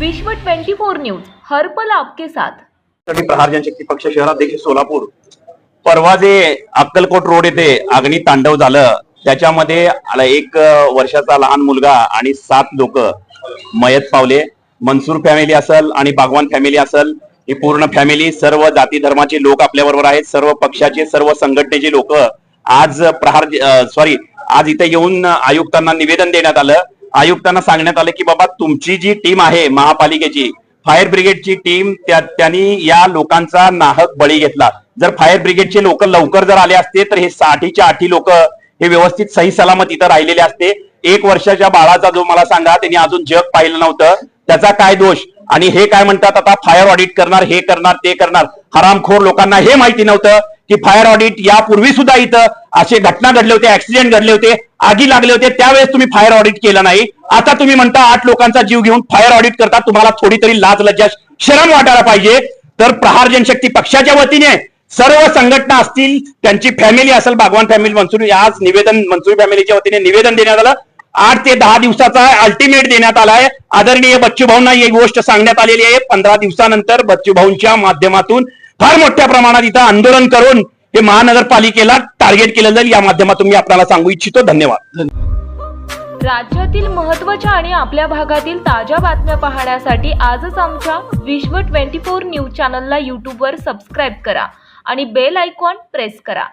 विश्व 24 न्यूज हर्पल आपके साथ. साठी प्रहार जनशक्ती पक्ष शहराध्यक्ष सोलापूर. परवा जे अक्कलकोट रोड येथे अग्नी तांडव झालं त्याच्यामध्ये आला एक वर्षाचा लहान मुलगा आणि सात लोक मयत पावले. मनसूर फॅमिली असल आणि बागवान फॅमिली असल ही पूर्ण फॅमिली सर्व जाती धर्माचे लोक आपल्या बरोबर आहेत सर्व पक्षाचे सर्व संघटनेचे लोक आज प्रहार सॉरी आज इथे येऊन आयुक्तांना निवेदन देण्यात आलं. आयुक्तांना सांगण्यात आलं की बाबा तुमची जी टीम आहे महापालिकेची फायर ब्रिगेडची टीम त्या त्यांनी या लोकांचा नाहक बळी घेतला. जर फायर ब्रिगेडचे लोक लवकर जर आले असते तर हे साठीच्या आठी लोक हे व्यवस्थित सही सलामत इथं राहिलेले असते. एक वर्षाच्या बाळाचा जो मला सांगा त्यांनी अजून जग पाहिलं नव्हतं. त्याचा काय दोष? आणि हे काय म्हणतात आता? फायर ऑडिट करणार हे करणार ते करणार. हरामखोर लोकांना हे माहिती नव्हतं की फायर ऑडिट यापूर्वी सुद्धा इथं असे घटना घडले होते ऍक्सिडेंट घडले होते. आगी लागले होते त्यावेळेस तुम्ही फायर ऑडिट केलं नाही. आता तुम्ही म्हणता आठ लोकांचा जीव घेऊन फायर ऑडिट करता तुम्हाला थोडी तरी लाज लज्जा शरम वाटायला पाहिजे. तर प्रहार जनशक्ती पक्षाच्या वतीने सर्व संघटना असतील त्यांची फॅमिली असेल भगवान फॅमिली मनसुरी आज निवेदन मनसुरी फॅमिलीच्या वतीने निवेदन देण्यात आलं. आठ ते दहा दिवसाचा अल्टिमेट देण्यात आलाय. आदरणीय बच्चू भाऊंना ही गोष्ट सांगण्यात आलेली आहे. पंधरा दिवसानंतर बच्चू भाऊंच्या माध्यमातून फार मोठ्या प्रमाणात इथं आंदोलन करून हे महानगरपालिकेला टार्गेट केलं जाईल या माध्यमातून मी आपल्याला सांगू इच्छितो. धन्यवाद. राज्यातील महत्त्वाच्या आणि आपल्या भागातील ताज्या बातम्या पाहण्यासाठी आजच आमच्या विश्व 24 न्यूज चॅनलला यूट्यूबवर सबस्क्राईब करा आणि बेल आयकॉन प्रेस करा.